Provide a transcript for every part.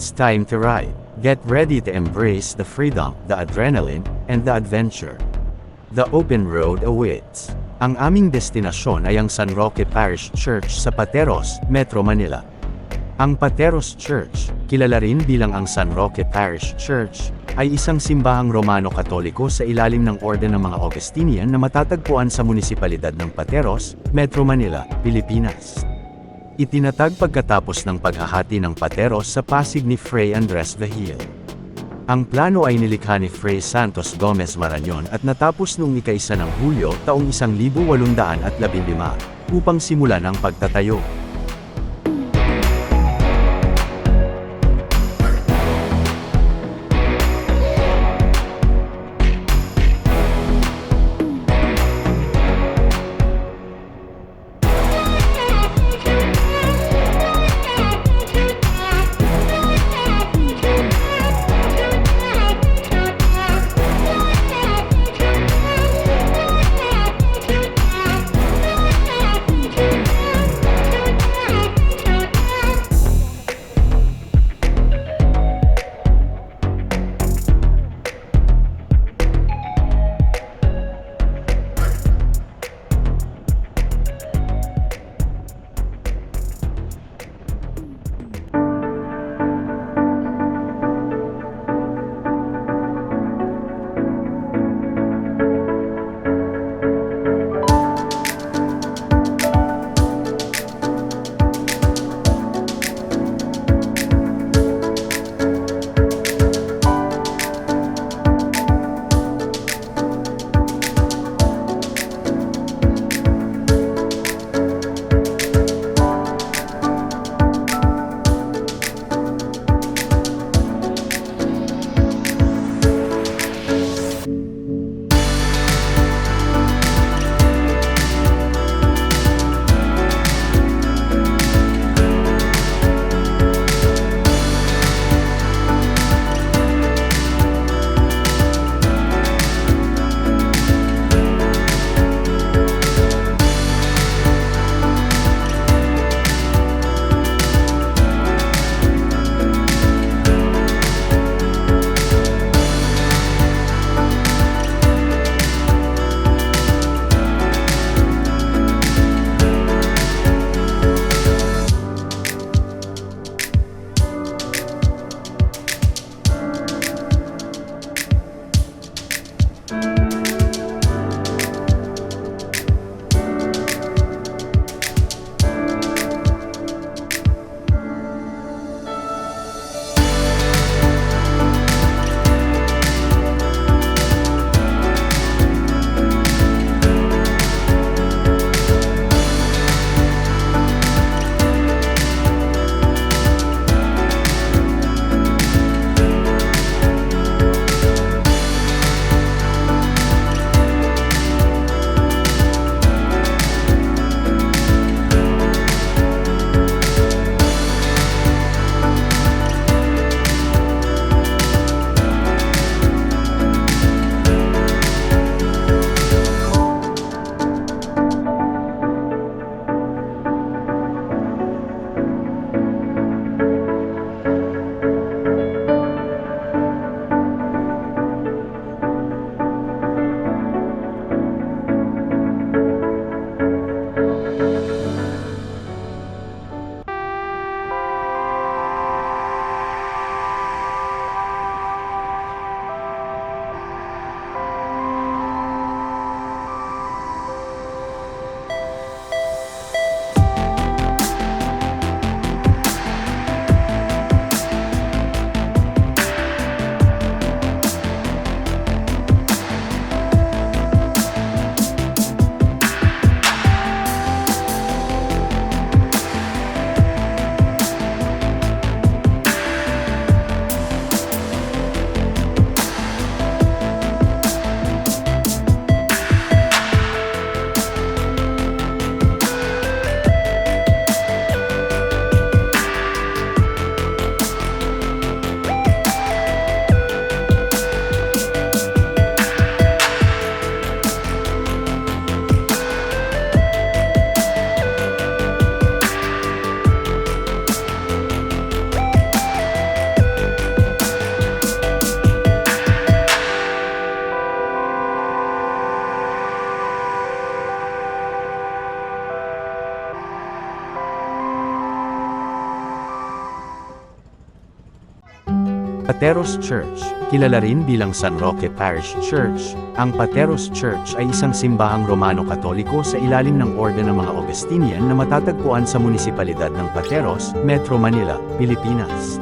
It's time to ride. Get ready to embrace the freedom, the adrenaline, and the adventure. The open road awaits. Ang aming destinasyon ay ang San Roque Parish Church sa Pateros, Metro Manila. Ang Pateros Church, kilala rin bilang ang San Roque Parish Church, ay isang simbahang Romano-Katoliko sa ilalim ng Orden ng mga Augustinian na matatagpuan sa munisipalidad ng Pateros, Metro Manila, Pilipinas. Itinatag pagkatapos ng paghahati ng Pateros sa Pasig ni Fray Andres Vahil. Ang plano ay nilikha ni Fray Santos Gomez Marañon at natapos noong ikaisa ng Hulyo taong 1815 upang simulan ang pagtatayo. Pateros Church, kilala rin bilang San Roque Parish Church. Ang Pateros Church ay isang simbahang Romano-Katoliko sa ilalim ng Orden ng mga Augustinian na matatagpuan sa munisipalidad ng Pateros, Metro Manila, Pilipinas.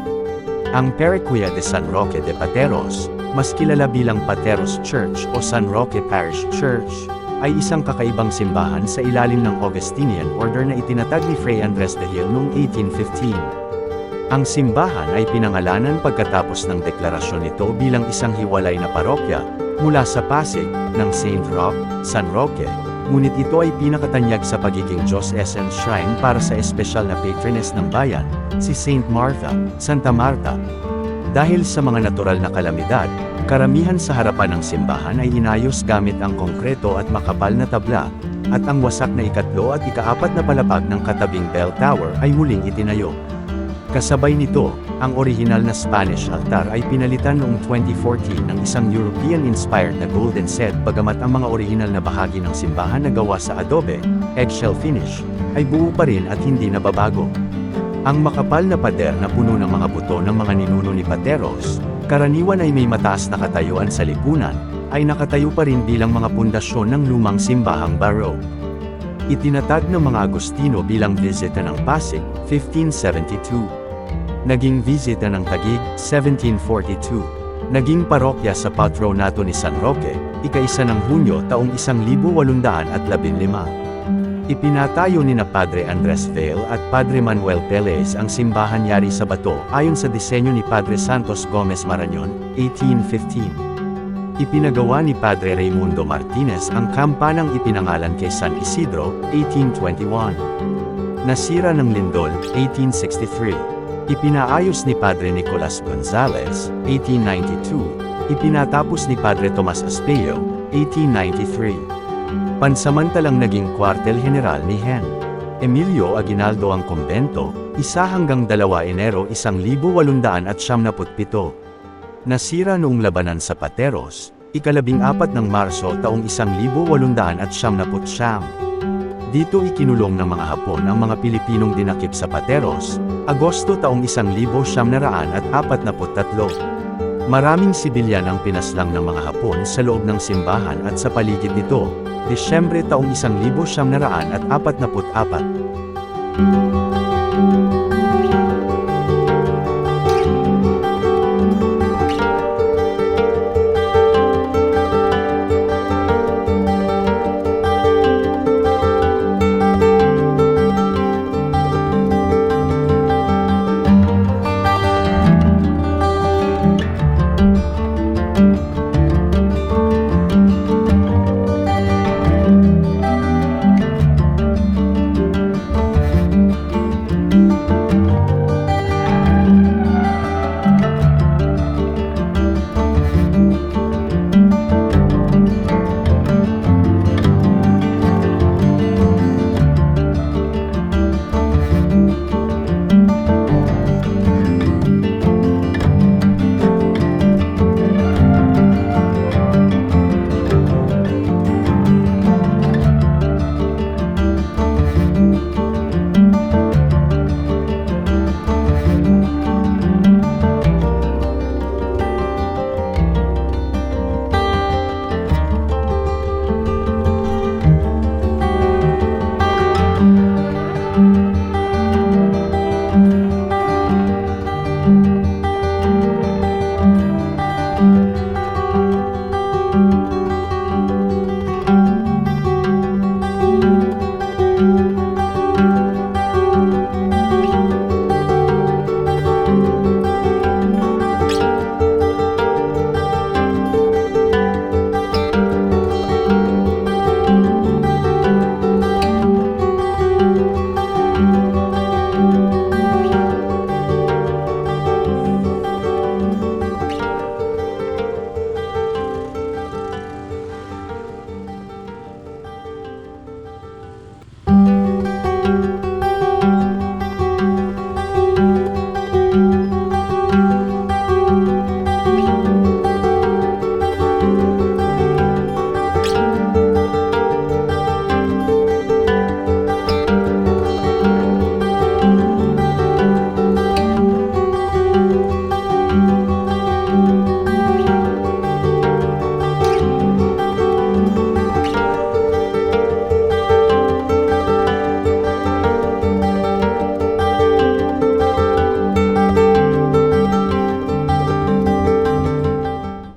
Ang Periquia de San Roque de Pateros, mas kilala bilang Pateros Church o San Roque Parish Church, ay isang kakaibang simbahan sa ilalim ng Augustinian Order na itinatag ni Fray Andres de Gil noong 1815. Ang simbahan ay pinangalanan pagkatapos ng deklarasyon nito bilang isang hiwalay na parokya, mula sa Pasig, ng Saint Roque, San Roque, ngunit ito ay pinakatanyag sa pagiging Diyos Essence Shrine para sa espesyal na patroness ng bayan, si Saint Martha, Santa Marta. Dahil sa mga natural na kalamidad, karamihan sa harapan ng simbahan ay inayos gamit ang konkreto at makapal na tabla, at ang wasak na ikatlo at ikaapat na palapag ng katabing bell tower ay muling itinayo. Kasabay nito, ang orihinal na Spanish altar ay pinalitan noong 2014 ng isang European-inspired na golden set bagamat ang mga orihinal na bahagi ng simbahan na gawa sa adobe, eggshell finish, ay buo pa rin at hindi nababago. Ang makapal na pader na puno ng mga buto ng mga ninuno ni Pateros, karaniwan ay may mataas na katayuan sa lipunan, ay nakatayo pa rin bilang mga pundasyon ng lumang simbahang Baroque. Itinatag ng mga Agustino bilang visita ng Pasig, 1572. Naging visita ng Taguig, 1742. Naging parokya sa patronato ni San Roque, ika-isa ng Hunyo taong 1815. Ipinatayo ni na Padre Andres Vale at Padre Manuel Pelez ang simbahan yari sa bato ayon sa disenyo ni Padre Santos Gomez Marañon, 1815. Ipinagawa ni Padre Raimundo Martinez ang kampanang ipinangalan kay San Isidro, 1821. Nasira ng lindol, 1863. Ipinaayos ni Padre Nicolas Gonzales, 1892. Ipinatapos ni Padre Tomas Aspeyo, 1893. Pansamantalang naging kwartel general ni Hen. Emilio Aguinaldo ang kumbento, isa hanggang 2 Enero 1877. Nasira noong labanan sa Pateros, ikalabing apat ng Marso taong 1879. Dito ikinulong ng mga Hapon ang mga Pilipinong dinakip sa Pateros, Agosto taong 1943. Maraming sibilyan ang pinaslang ng mga Hapon sa loob ng simbahan at sa paligid nito, Desyembre taong 1944.